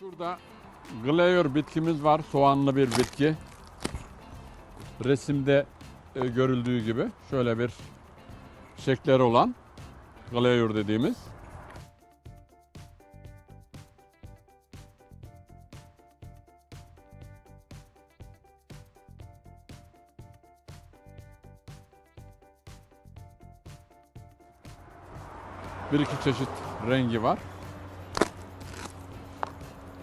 Şurada glayor bitkimiz var. Soğanlı bir bitki. Resimde e, görüldüğü gibi şöyle bir şekleri olan glayor dediğimiz. Bir iki çeşit rengi var.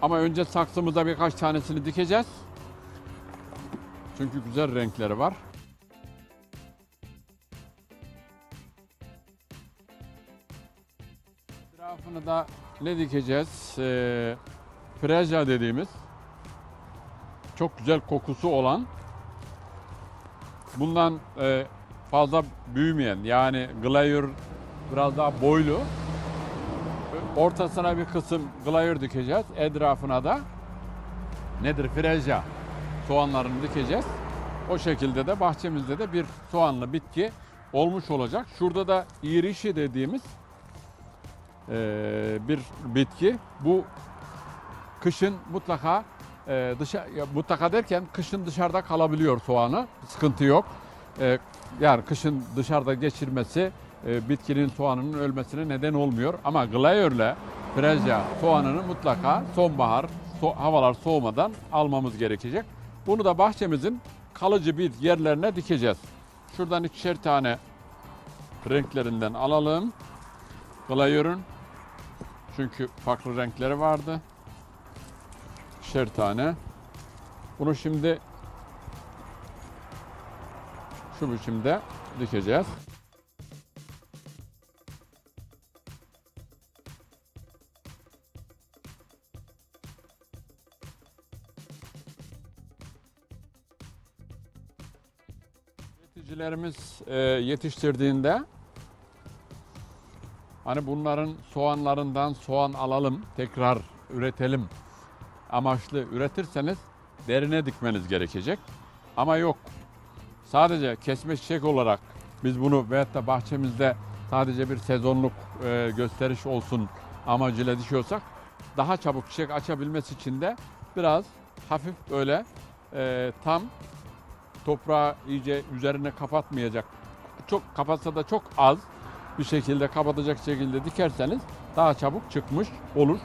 Ama önce saksımıza birkaç tanesini dikeceğiz. Çünkü güzel renkleri var. Etrafını da ne dikeceğiz? Ee, Frezya dediğimiz çok güzel kokusu olan bundan e, fazla büyümeyen yani glayor biraz daha boylu ortasına bir kısım glayor dikeceğiz. Etrafına da nedir? Frezya soğanlarını dikeceğiz. O şekilde de bahçemizde de bir soğanlı bitki olmuş olacak. Şurada da iğrişi dediğimiz eee, bir bitki. Bu kışın mutlaka eee dışa, ya mutlaka derken kışın dışarıda kalabiliyor soğanı. Sıkıntı yok. Eee, yani kışın dışarıda geçirmesi e, bitkinin soğanının ölmesine neden olmuyor. Ama glayörle frezya soğanını mutlaka sonbahar so- havalar soğumadan almamız gerekecek. Bunu da bahçemizin kalıcı bir yerlerine dikeceğiz. Şuradan ikişer tane renklerinden alalım. Glayörün çünkü farklı renkleri vardı. İkişer tane. Bunu şimdi şu biçimde dikeceğiz. Üreticilerimiz e, yetiştirdiğinde hani bunların soğanlarından soğan alalım, tekrar üretelim amaçlı üretirseniz derine dikmeniz gerekecek. Ama yok. Sadece kesme çiçek olarak biz bunu veyahut da bahçemizde sadece bir sezonluk e, gösteriş olsun amacıyla dikiyorsak daha çabuk çiçek açabilmesi için de biraz hafif böyle e, tam toprağı iyice üzerine kapatmayacak. Çok kapatsa da çok az bir şekilde kapatacak şekilde dikerseniz daha çabuk çıkmış olur.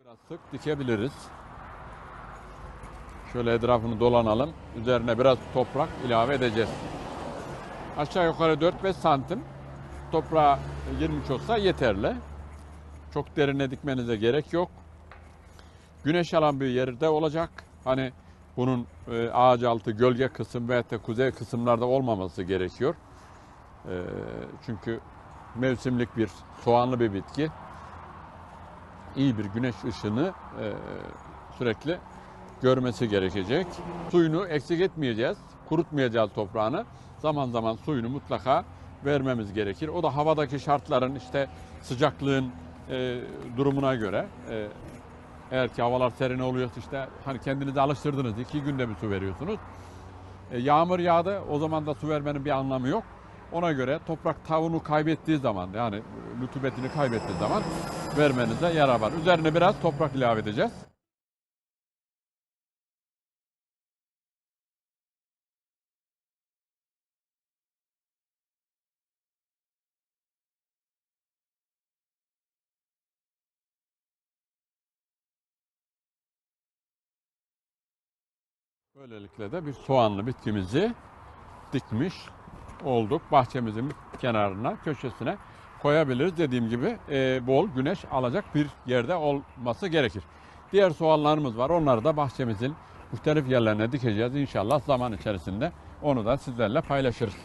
Biraz sık dikebiliriz. Şöyle etrafını dolanalım. Üzerine biraz toprak ilave edeceğiz. Aşağı yukarı 4-5 santim toprağa girmiş olsa yeterli. Çok derine dikmenize gerek yok. Güneş alan bir yerde olacak. Hani bunun e, ağaç altı gölge kısım veya da kuzey kısımlarda olmaması gerekiyor. E, çünkü mevsimlik bir soğanlı bir bitki. İyi bir güneş ışını e, sürekli görmesi gerekecek. Suyunu eksik etmeyeceğiz, kurutmayacağız toprağını. Zaman zaman suyunu mutlaka vermemiz gerekir. O da havadaki şartların işte sıcaklığın e, durumuna göre e, eğer ki havalar serin oluyorsa işte hani kendinizi alıştırdınız iki günde bir su veriyorsunuz. E, yağmur yağdı o zaman da su vermenin bir anlamı yok. Ona göre toprak tavuğunu kaybettiği zaman yani rutubetini kaybettiği zaman vermenize yarar var. Üzerine biraz toprak ilave edeceğiz. Böylelikle de bir soğanlı bitkimizi dikmiş olduk. Bahçemizin kenarına, köşesine koyabiliriz. Dediğim gibi e, bol güneş alacak bir yerde olması gerekir. Diğer soğanlarımız var. Onları da bahçemizin muhtelif yerlerine dikeceğiz. İnşallah zaman içerisinde onu da sizlerle paylaşırız.